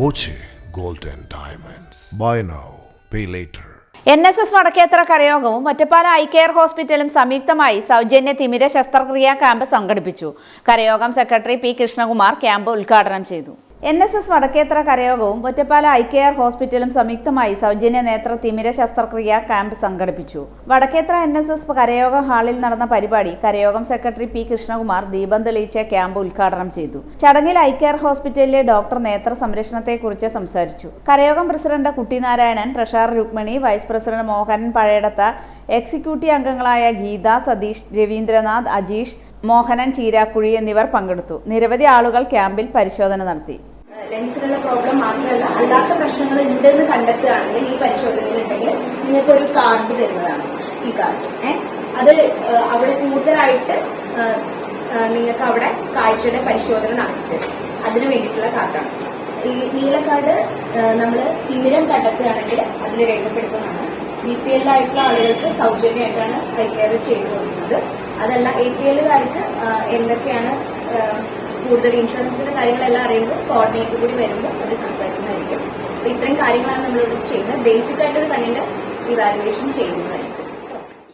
Boche gold and diamonds buy now pay later N S S Vadakkethara കരയോഗവും ഒറ്റപ്പാല I care ഹോസ്പിറ്റലും സംയുക്തമായി സൗജന്യ തിമിര ശസ്ത്രക്രിയാ ക്യാമ്പ് സംഘടിപ്പിച്ചു. കരയോഗം സെക്രട്ടറി പി കൃഷ്ണകുമാർ ക്യാമ്പ് ഉദ്ഘാടനം ചെയ്തു. എൻ എസ് എസ് വടക്കേത്ര കരയോഗവും ഒറ്റപ്പാല ഐ കെയർ ഹോസ്പിറ്റലും സംയുക്തമായി സൗജന്യ നേത്ര തിമിര ശസ്ത്രക്രിയ ക്യാമ്പ് സംഘടിപ്പിച്ചു. വടക്കേത്ര എൻ എസ് എസ് കരയോഗ ഹാളിൽ നടന്ന പരിപാടി കരയോഗം സെക്രട്ടറി പി കൃഷ്ണകുമാർ ദീപം തെളിയിച്ച ക്യാമ്പ് ഉദ്ഘാടനം ചെയ്തു. ചടങ്ങിൽ ഐ കെയർ ഹോസ്പിറ്റലിലെ ഡോക്ടർ നേത്ര സംരക്ഷണത്തെക്കുറിച്ച് സംസാരിച്ചു. കരയോഗം president Kuttinarayanan treasurer Rukmini vice president Mohan Pazhayadatha executive അംഗങ്ങളായ ഗീത സതീഷ് രവീന്ദ്രനാഥ് അജീഷ് മോഹനൻ ചീരാക്കുഴി എന്നിവർ പങ്കെടുത്തു. നിരവധി ആളുകൾ ക്യാമ്പിൽ പരിശോധന നടത്തി. ലെൻസിനുള്ള പ്രോബ്ലം മാത്രമല്ല അല്ലാത്ത പ്രശ്നങ്ങൾ ഉണ്ടെന്ന് കണ്ടെത്തുകയാണെങ്കിൽ ഈ പരിശോധനയിൽ ഉണ്ടെങ്കിൽ നിങ്ങൾക്ക് ഒരു കാർഡ് തരുന്നതാണ് ഈ കാർഡ് ഏഹ് അത് അവിടെ കൂടുതലായിട്ട് നിങ്ങൾക്ക് അവിടെ കാഴ്ചയുടെ പരിശോധന നടത്തി. അതിനു വേണ്ടിയിട്ടുള്ള കാർഡാണ് ഈ നീല കാർഡ് നമ്മൾ തിമിരം കണ്ടെത്തുകയാണെങ്കിൽ അതിൽ രേഖപ്പെടുത്തുന്നതാണ്. ബി പി എൽ ആയിട്ടുള്ള ആളുകൾക്ക് സൗജന്യമായിട്ടാണ് കൈകാര്യം ചെയ്തു കൊടുക്കുന്നത്. അതല്ല എ പി എല്ലുകാർക്ക് എന്തൊക്കെയാണ് കൂടുതൽ ഇൻഷുറൻസിന്റെ കാര്യങ്ങളെല്ലാം അറിയുമ്പോൾ കോർഡിനേറ്റർ കൂടി വരുമ്പോൾ അത് സംസാരിക്കുന്നതായിരിക്കും. അപ്പൊ ഇത്രയും കാര്യങ്ങളാണ് നമ്മളിവിടെ ചെയ്യുന്നത്. ബേസിക് ആയിട്ടൊരു കണ്ണിന്റെ ഇവാലുവേഷൻ ചെയ്യുന്നത്